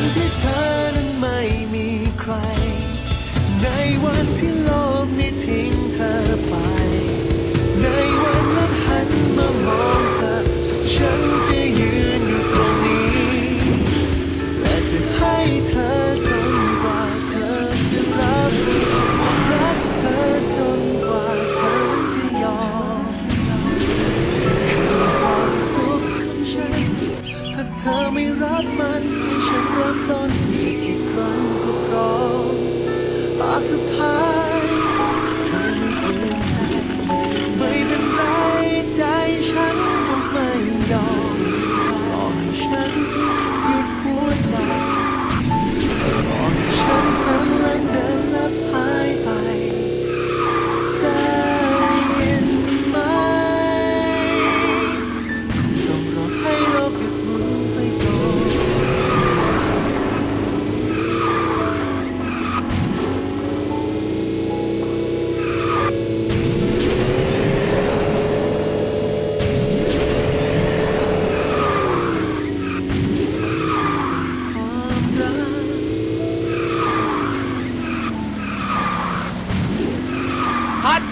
ันที่เธอนั้นไม่มีใคร ในวันที่โลกนี้ทิ้ง เธอไม่รักมันให้ฉันเริ่มต้น hot